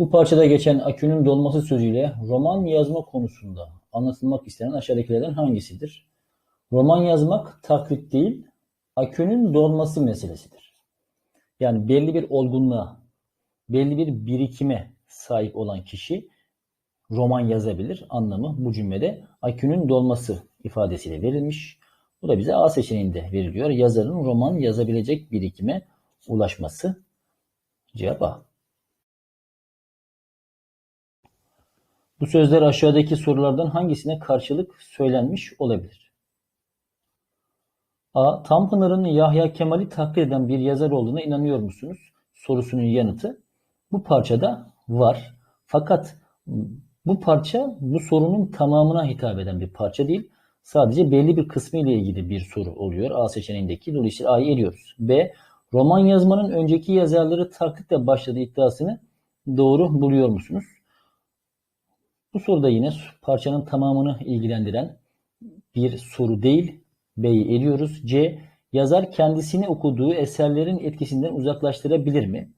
Bu parçada geçen akünün dolması sözüyle roman yazma konusunda anlatılmak istenen aşağıdakilerden hangisidir? Roman yazmak taklit değil, akünün dolması meselesidir. Yani belli bir olgunluğa, belli bir birikime sahip olan kişi roman yazabilir. Anlamı bu cümlede akünün dolması ifadesiyle verilmiş. Bu da bize A seçeneğinde veriliyor. Yazarın roman yazabilecek birikime ulaşması. Cevap A. Bu sözler aşağıdaki sorulardan hangisine karşılık söylenmiş olabilir? A. Tanpınar'ın Yahya Kemal'i taklit eden bir yazar olduğuna inanıyor musunuz? Sorusunun yanıtı bu parçada var. Fakat bu parça bu sorunun tamamına hitap eden bir parça değil. Sadece belli bir kısmı ile ilgili bir soru oluyor A seçeneğindeki. Dolayısıyla A'yı eliyoruz. B. Roman yazmanın önceki yazarları taklitle başladığı iddiasını doğru buluyor musunuz? Bu soruda yine parçanın tamamını ilgilendiren bir soru değil. B'yi eliyoruz. C. Yazar kendisini okuduğu eserlerin etkisinden uzaklaştırabilir mi?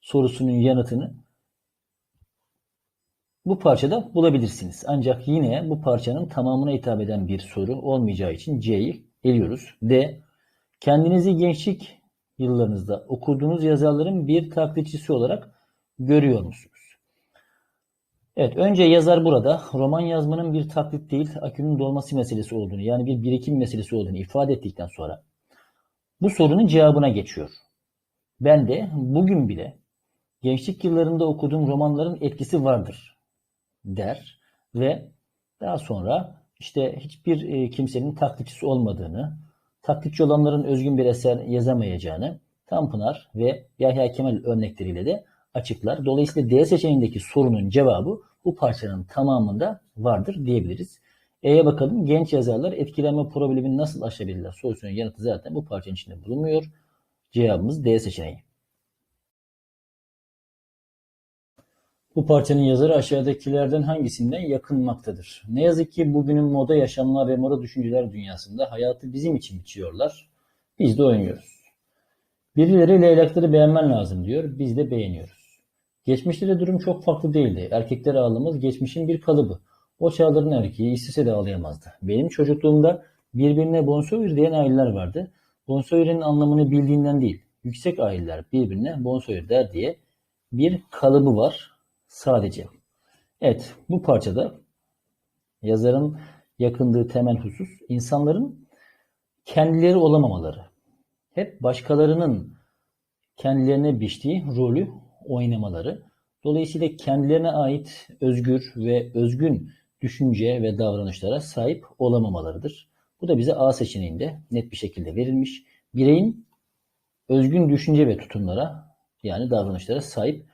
Sorusunun yanıtını bu parçada bulabilirsiniz. Ancak yine bu parçanın tamamına hitap eden bir soru olmayacağı için C'yi eliyoruz. D. Kendinizi gençlik yıllarınızda okuduğunuz yazarların bir taklitçisi olarak görüyor musunuz? Evet, önce yazar burada roman yazmanın bir taklit değil, akünün dolması meselesi olduğunu, yani bir birikim meselesi olduğunu ifade ettikten sonra bu sorunun cevabına geçiyor. Ben de bugün bile gençlik yıllarında okuduğum romanların etkisi vardır der ve daha sonra işte hiçbir e, kimsenin taklitçisi olmadığını, taklitçi olanların özgün bir eser yazamayacağını Tanpınar ve Yahya Kemal örnekleriyle de açıklar. Dolayısıyla D seçeneğindeki sorunun cevabı bu parçanın tamamında vardır diyebiliriz. E'ye bakalım. Genç yazarlar etkilenme problemini nasıl aşabilirler? Sorusunun yanıtı zaten bu parçanın içinde bulunmuyor. Cevabımız D seçeneği. Bu parçanın yazarı aşağıdakilerden hangisinden yakınmaktadır? Ne yazık ki bugünün moda yaşamlar ve moda düşünceler dünyasında hayatı bizim için biçiyorlar. Biz de oynuyoruz. Birileri leylakları beğenmen lazım diyor. Biz de beğeniyoruz. Geçmişte de durum çok farklı değildi. Erkekler ağlamaz geçmişin bir kalıbı. O çağların erkeği istese de ağlayamazdı. Benim çocukluğumda birbirine bonsoir diyen aileler vardı. Bonsoir'in anlamını bildiğinden değil. Yüksek aileler birbirine bonsoir der diye bir kalıbı var sadece. Evet bu parçada yazarın yakındığı temel husus insanların kendileri olamamaları. Hep başkalarının kendilerine biçtiği rolü oynamaları. Dolayısıyla kendilerine ait özgür ve özgün düşünce ve davranışlara sahip olamamalarıdır. Bu da bize A seçeneğinde net bir şekilde verilmiş. Bireyin özgün düşünce ve tutumlara yani davranışlara sahip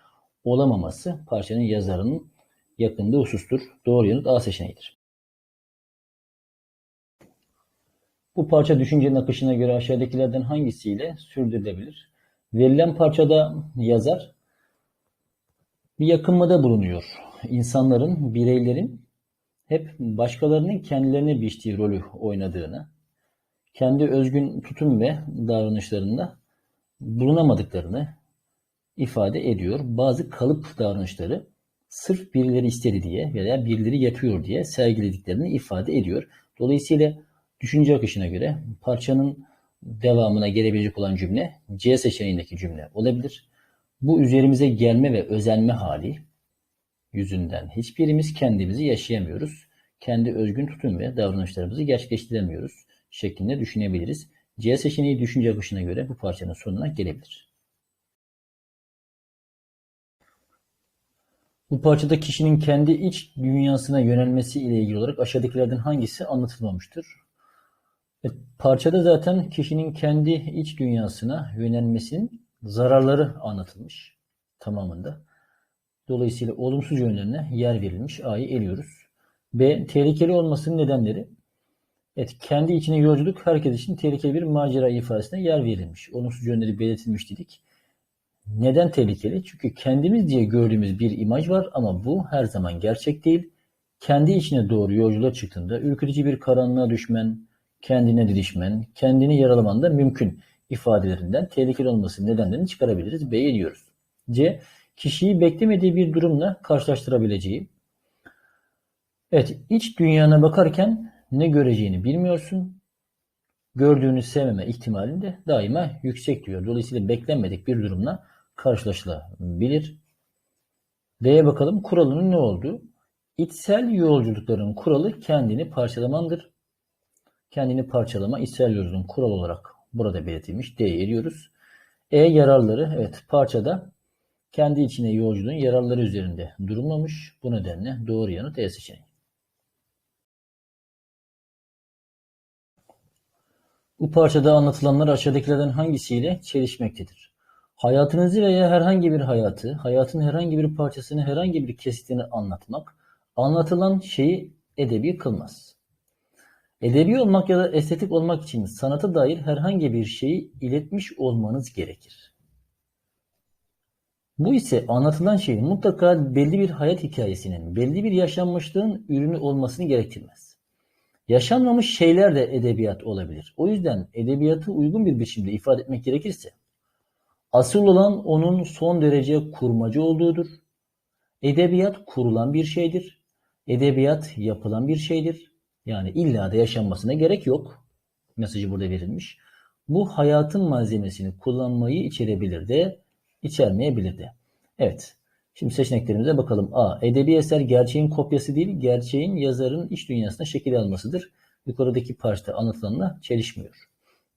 olamaması parçanın yazarının yakındığı husustur. Doğru yanıt A seçeneğidir. Bu parça düşüncenin akışına göre aşağıdakilerden hangisiyle sürdürülebilir? Verilen parçada yazar bir yakınmada bulunuyor. İnsanların, bireylerin hep başkalarının kendilerine biçtiği rolü oynadığını, kendi özgün tutum ve davranışlarında bulunamadıklarını ifade ediyor. Bazı kalıp davranışları sırf birileri istedi diye veya birileri yapıyor diye sergilediklerini ifade ediyor. Dolayısıyla düşünce akışına göre parçanın devamına gelebilecek olan cümle C seçeneğindeki cümle olabilir. Bu üzerimize gelme ve özenme hali yüzünden hiçbirimiz kendimizi yaşayamıyoruz. Kendi özgün tutum ve davranışlarımızı gerçekleştiremiyoruz şeklinde düşünebiliriz. C seçeneği düşünce akışına göre bu parçanın sonuna gelebilir. Bu parçada kişinin kendi iç dünyasına yönelmesi ile ilgili olarak aşağıdakilerden hangisi anlatılmamıştır? Evet, parçada zaten kişinin kendi iç dünyasına yönelmesinin zararları anlatılmış tamamında. Dolayısıyla olumsuz yönlerine yer verilmiş. A'yı eliyoruz. B. Tehlikeli olmasının nedenleri. Evet, kendi içine yolculuk herkes için tehlikeli bir macera ifadesine yer verilmiş. Olumsuz yönleri belirtilmiş dedik. Neden tehlikeli? Çünkü kendimiz diye gördüğümüz bir imaj var ama bu her zaman gerçek değil. Kendi içine doğru yolculuğa çıktığında ürkütücü bir karanlığa düşmen, kendine didişmen, kendini yaralaman da mümkün ifadelerinden tehlikeli olması nedenlerini çıkarabiliriz. B'ye diyoruz. C. kişiyi beklemediği bir durumla karşılaştırabileceği. Evet, iç dünyana bakarken ne göreceğini bilmiyorsun. Gördüğünü sevmeme ihtimalin de daima yüksek diyor. Dolayısıyla beklenmedik bir durumla karşılaşılabilir. D'ye bakalım kuralının ne olduğu. İçsel yolculukların kuralı kendini parçalamandır. Kendini parçalama içsel yolculuğun kural olarak burada belirtilmiş. D'ye eriyoruz. E yararları evet parçada kendi içine yolculuğun yararları üzerinde durulmamış. Bu nedenle doğru yanıt E seçeneği. Bu parçada anlatılanlar aşağıdakilerden hangisiyle çelişmektedir? Hayatınızı veya herhangi bir hayatı, hayatın herhangi bir parçasını, herhangi bir kesitini anlatmak, anlatılan şeyi edebi kılmaz. Edebi olmak ya da estetik olmak için sanata dair herhangi bir şeyi iletmiş olmanız gerekir. Bu ise anlatılan şeyin mutlaka belli bir hayat hikayesinin, belli bir yaşanmışlığın ürünü olmasını gerektirmez. Yaşanmamış şeyler de edebiyat olabilir. O yüzden edebiyatı uygun bir biçimde ifade etmek gerekirse, asıl olan onun son derece kurmacı olduğudur. Edebiyat kurulan bir şeydir. Edebiyat yapılan bir şeydir. Yani illa da yaşanmasına gerek yok. Mesajı burada verilmiş. Bu hayatın malzemesini kullanmayı içerebilir de, içermeyebilir de. Evet. Şimdi seçeneklerimize bakalım. A. Edebi eser gerçeğin kopyası değil, gerçeğin yazarın iç dünyasına şekil almasıdır. Yukarıdaki parçada anlatılanla çelişmiyor.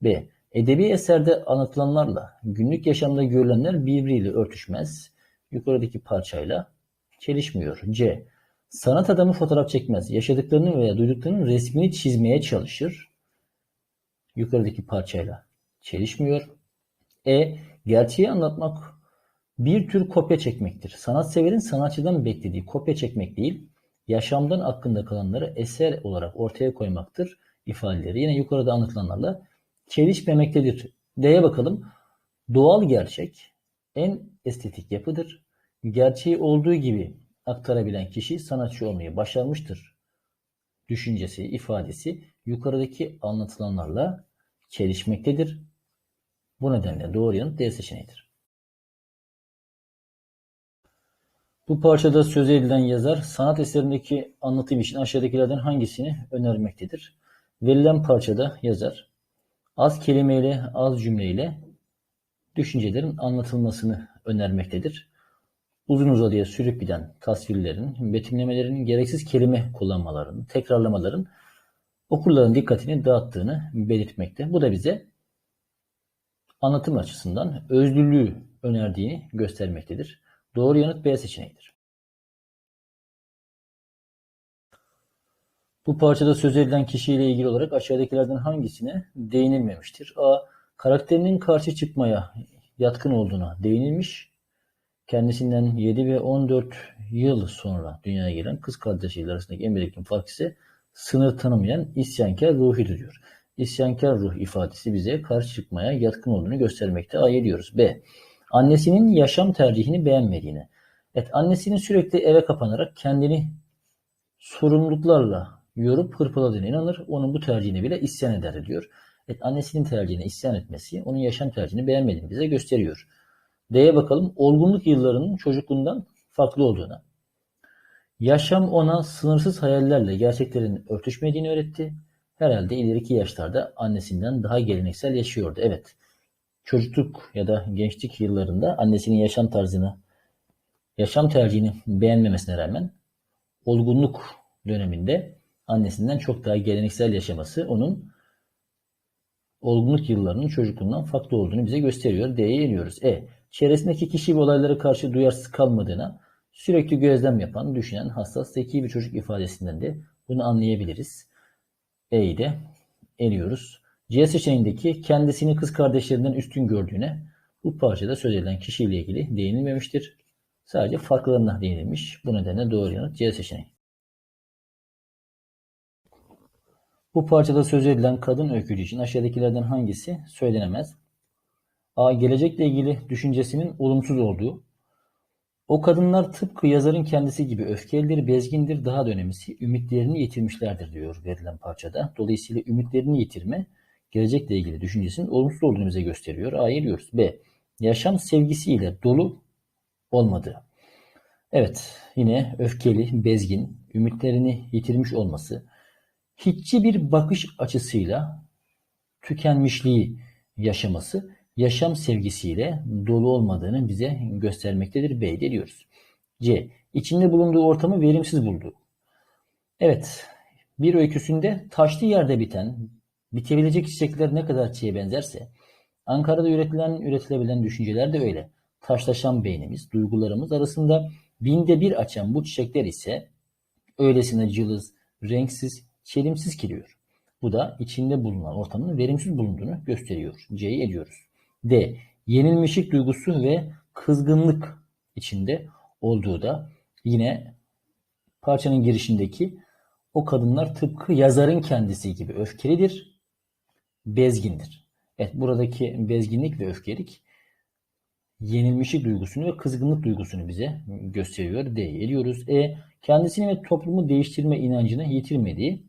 B. Edebi eserde anlatılanlarla günlük yaşamda görülenler birbiriyle örtüşmez. Yukarıdaki parçayla çelişmiyor. C. Sanat adamı fotoğraf çekmez. Yaşadıklarını veya duyduklarının resmini çizmeye çalışır. Yukarıdaki parçayla çelişmiyor. E. Gerçeği anlatmak bir tür kopya çekmektir. Sanatseverin sanatçıdan beklediği kopya çekmek değil, yaşamdan aklında kalanları eser olarak ortaya koymaktır ifadeleri. Yine yukarıda anlatılanlarla çelişmemektedir. D'ye bakalım. Doğal gerçek en estetik yapıdır. Gerçeği olduğu gibi aktarabilen kişi sanatçı olmayı başarmıştır. Düşüncesi, ifadesi yukarıdaki anlatılanlarla çelişmektedir. Bu nedenle doğru yanıt D seçeneğidir. Bu parçada söz edilen yazar sanat eserindeki anlatı için aşağıdakilerden hangisini önermektedir? Verilen parçada yazar az kelimeyle, az cümleyle düşüncelerin anlatılmasını önermektedir. Uzun uzadıya sürüp giden tasvirlerin, betimlemelerin, gereksiz kelime kullanmaların, tekrarlamaların okurların dikkatini dağıttığını belirtmekte. Bu da bize anlatım açısından özlülüğü önerdiğini göstermektedir. Doğru yanıt B seçeneğidir. Bu parçada söz edilen kişiyle ilgili olarak aşağıdakilerden hangisine değinilmemiştir? A. Karakterinin karşı çıkmaya yatkın olduğuna değinilmiş. Kendisinden 7 ve 14 yıl sonra dünyaya gelen kız kardeşiyle arasındaki en belirgin fark ise sınır tanımayan isyankar ruhidir diyor. İsyankar ruh ifadesi bize karşı çıkmaya yatkın olduğunu göstermekte. A'ya diyoruz. B. Annesinin yaşam tercihini beğenmediğini. Evet annesinin sürekli eve kapanarak kendini sorumluluklarla yorup hırpaladığına inanır. Onun bu tercihine bile isyan eder diyor. Evet annesinin tercihine isyan etmesi onun yaşam tercihini beğenmediğini bize gösteriyor. D'ye bakalım. Olgunluk yıllarının çocukluğundan farklı olduğuna. Yaşam ona sınırsız hayallerle gerçeklerin örtüşmediğini öğretti. Herhalde ileriki yaşlarda annesinden daha geleneksel yaşıyordu. Evet çocukluk ya da gençlik yıllarında annesinin yaşam tarzını, yaşam tercihini beğenmemesine rağmen olgunluk döneminde annesinden çok daha geleneksel yaşaması onun olgunluk yıllarının çocukluğundan farklı olduğunu bize gösteriyor. D'ye iniyoruz. E. Çevresindeki kişi ve olaylara karşı duyarsız kalmadığına sürekli gözlem yapan, düşünen, hassas, zeki bir çocuk ifadesinden de bunu anlayabiliriz. E'yi de eliyoruz. C seçeneğindeki kendisini kız kardeşlerinden üstün gördüğüne bu parçada söz edilen kişiyle ilgili değinilmemiştir. Sadece farklarına değinilmiş. Bu nedenle doğru yanıt C seçeneği. Bu parçada söz edilen kadın öykücü için aşağıdakilerden hangisi söylenemez? Gelecekle ilgili düşüncesinin olumsuz olduğu. O kadınlar tıpkı yazarın kendisi gibi öfkelidir, bezgindir, daha da önemlisi ümitlerini yitirmişlerdir diyor verilen parçada. Dolayısıyla ümitlerini yitirme gelecekle ilgili düşüncesinin olumsuz olduğunu bize gösteriyor. A'yı diyoruz. B. Yaşam sevgisiyle dolu olmadığı. Evet, yine öfkeli, bezgin, ümitlerini yitirmiş olması, hiççi bir bakış açısıyla tükenmişliği yaşaması, yaşam sevgisiyle dolu olmadığını bize göstermektedir. B diyoruz. C. İçinde bulunduğu ortamı verimsiz buldu. Evet, bir öyküsünde taşlı yerde biten, bitebilecek çiçekler ne kadar çiğe benzerse, Ankara'da üretilen, üretilebilen düşünceler de öyle. Taşlaşan beynimiz, duygularımız arasında binde bir açan bu çiçekler ise öylesine cılız, renksiz, çelimsiz kiliyor. Bu da içinde bulunan ortamın verimsiz bulunduğunu gösteriyor. C'yi ediyoruz. D. Yenilmişlik duygusu ve kızgınlık içinde olduğu da yine parçanın girişindeki o kadınlar tıpkı yazarın kendisi gibi öfkelidir, bezgindir. Evet buradaki bezginlik ve öfkelik yenilmişlik duygusunu ve kızgınlık duygusunu bize gösteriyor. D'ye eliyoruz. E kendisini ve toplumu değiştirme inancını yitirmediği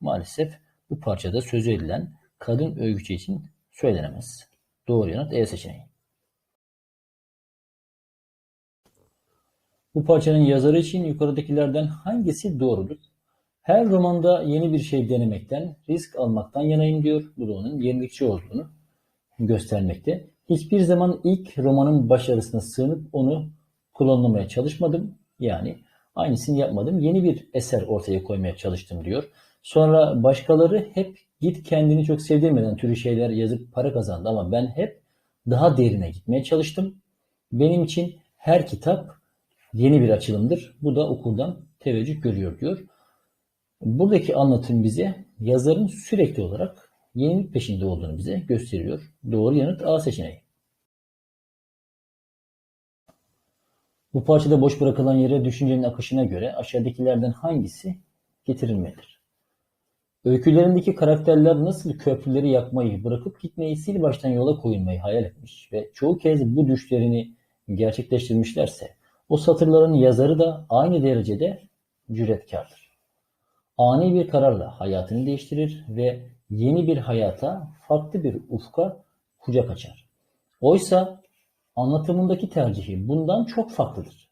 maalesef bu parçada sözü edilen kadın öykücü için söylenemez. Doğru yanıt E seçeneği. Bu parçanın yazarı için yukarıdakilerden hangisi doğrudur? Her romanda yeni bir şey denemekten, risk almaktan yanayım diyor. Bu yenilikçi olduğunu göstermekte. Hiçbir zaman ilk romanın başarısına sığınıp onu klonlamaya çalışmadım. Yani aynısını yapmadım. Yeni bir eser ortaya koymaya çalıştım diyor. Sonra başkaları hep git kendini çok sevdirmeden türü şeyler yazıp para kazandı ama ben hep daha derine gitmeye çalıştım. Benim için her kitap yeni bir açılımdır. Bu da okuldan teveccüh görüyor diyor. Buradaki anlatım bize yazarın sürekli olarak yenilik peşinde olduğunu bize gösteriyor. Doğru yanıt A seçeneği. Bu parçada boş bırakılan yere düşüncenin akışına göre aşağıdakilerden hangisi getirilmelidir? Öykülerindeki karakterler nasıl köprüleri yakmayı bırakıp gitmeyi sil baştan yola koyulmayı hayal etmiş ve çoğu kez bu düşlerini gerçekleştirmişlerse o satırların yazarı da aynı derecede cüretkardır. Ani bir kararla hayatını değiştirir ve yeni bir hayata, farklı bir ufka kucak açar. Oysa anlatımındaki tercihi bundan çok farklıdır.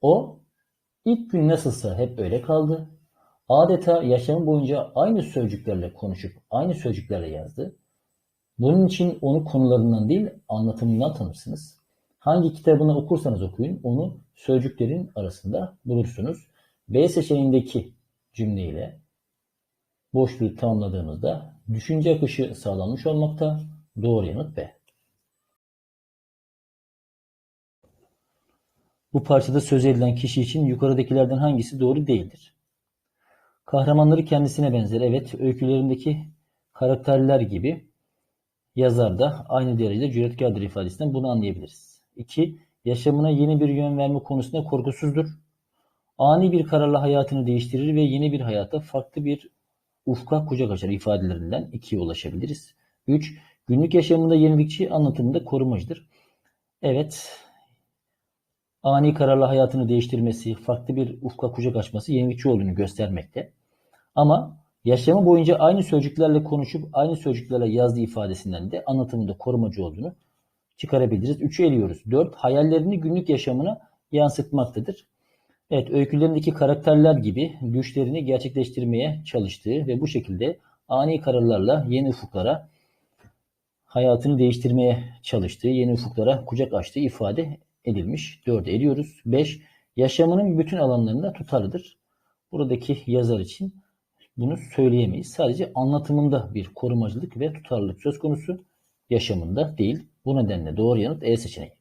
O ilk gün nasılsa hep öyle kaldı. Adeta yaşamı boyunca aynı sözcüklerle konuşup aynı sözcüklerle yazdı. Bunun için onu konularından değil anlatımından tanırsınız. Hangi kitabını okursanız okuyun onu sözcüklerin arasında bulursunuz. B seçeneğindeki cümleyle boşluğu tamamladığımızda düşünce akışı sağlanmış olmakta. Doğru yanıt B. Bu parçada söz edilen kişi için yukarıdakilerden hangisi doğru değildir? Kahramanları kendisine benzer. Evet, öykülerindeki karakterler gibi yazar da aynı derecede cüretkardır ifadesinden bunu anlayabiliriz. 2. Yaşamına yeni bir yön verme konusunda korkusuzdur. Ani bir kararla hayatını değiştirir ve yeni bir hayata farklı bir ufka kucak açar ifadelerinden 2'ye ulaşabiliriz. 3. Günlük yaşamında yenilikçi anlatımında korumacıdır. Evet, ani kararla hayatını değiştirmesi, farklı bir ufka kucak açması yenilikçi olduğunu göstermekte. Ama yaşamı boyunca aynı sözcüklerle konuşup aynı sözcüklerle yazdığı ifadesinden de anlatımında korumacı olduğunu çıkarabiliriz. 3'ü eliyoruz. 4. Hayallerini günlük yaşamına yansıtmaktadır. Evet, öykülerindeki karakterler gibi düşlerini gerçekleştirmeye çalıştığı ve bu şekilde ani kararlarla yeni ufuklara hayatını değiştirmeye çalıştığı, yeni ufuklara kucak açtığı ifade edilmiş. 4'e eliyoruz. 5. Yaşamının bütün alanlarında tutarlıdır. Buradaki yazar için bunu söyleyemeyiz. Sadece anlatımında bir korumacılık ve tutarlılık söz konusu yaşamında değil. Bu nedenle doğru yanıt E seçeneği.